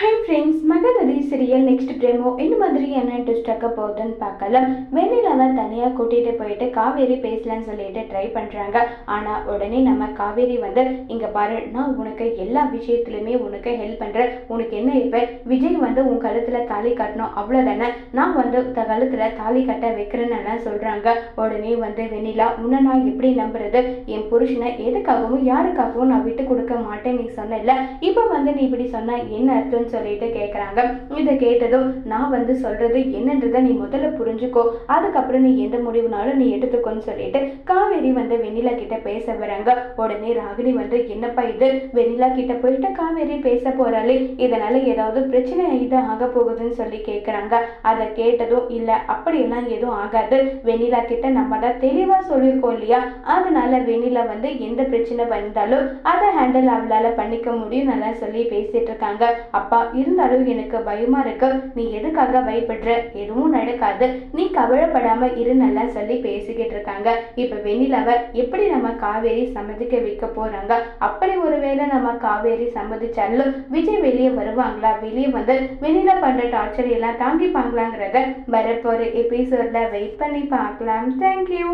Hi friends Mahanadhi serial next promo இந்த மாதிரி என்ன ட்விஸ்ட் ஆக்க போகுதுன்னு பார்க்கலாம். வெண்ணிலாவை தனியாக கூட்டிகிட்டு போயிட்டு காவேரி பேசலான்னு சொல்லிட்டு ட்ரை பண்ணுறாங்க ஆனால் உடனே நம்ம காவேரி வந்து இங்கே பாரு நான் உனக்கு எல்லா விஷயத்துலையுமே உனக்கு ஹெல்ப் பண்ணுறேன் உனக்கு என்ன இப்போ? விஜய் வந்து உன் கழுத்தில் தாலி கட்டணும். அவ்வளோதானே நான் வந்து த கழுத்தில் தாலி கட்ட வைக்கிறேன்னு சொல்கிறாங்க உடனே வந்து வெண்ணிலா உன்னை நான் எப்படி நம்புறது? என் புருஷனை எதுக்காகவும் யாருக்காகவும் நான் விட்டு கொடுக்க மாட்டேன் நீ சொன்ன இப்போ வந்து நீ இப்படி சொன்னால் என்ன அப்படின்னு சொல்லிட்டு கேட்குறாங்க இதை கேட்டதும் நான் வந்து சொல்றது என்னன்றதை நீ முதல்ல புரிஞ்சுக்கோ. அதுக்கப்புறம் நீ எந்த முடிவுனாலும் நீ எடுத்துக்கோன்னு சொல்லிட்டு காவேரி வந்து வெண்ணிலா கிட்ட பேச வராங்க உடனே ராகினி வந்து என்னப்பா இது? வெண்ணிலா கிட்ட போயிட்டு காவேரி பேச போறாளே. இதனால ஏதாவது பிரச்சனை இது ஆக போகுதுன்னு சொல்லி கேட்குறாங்க அதை கேட்டதும் இல்லை அப்படியெல்லாம் எதுவும் ஆகாது. வெண்ணிலா கிட்ட நம்ம தான் தெளிவாக சொல்லியிருக்கோம் இல்லையா? அதனால வெண்ணிலா வந்து எந்த பிரச்சனை வந்தாலும் அதை ஹேண்டில் அவளால பண்ணிக்க முடியும் நல்லா சொல்லி பேசிட்டு இருக்காங்க. அப்பா இருந்தாலும் எனக்கு பயமா இருக்கு. நீ எதுக்காக பயப்படுற? எதுவும் நடக்காது. நீ கவலைப்படாம இரு நல்லா சொல்லி பேசிக்கிட்டு இருக்காங்க. இப்ப வெண்ணிலாவை எப்படி நம்ம காவேரி சம்மதிக்க வைக்க போறாங்க? அப்படி ஒருவேளை நம்ம காவேரி சம்மதிச்சாலும் விஜய் வெளியே வருவாங்களா? வெளியே வந்து வெண்ணிலா பண்ற டார்ச்சர் எல்லாம் தாங்கிப்பாங்களாங்கிறத வரப்போற எபிசோட்ல வெயிட் பண்ணி பார்க்கலாம். தேங்க்யூ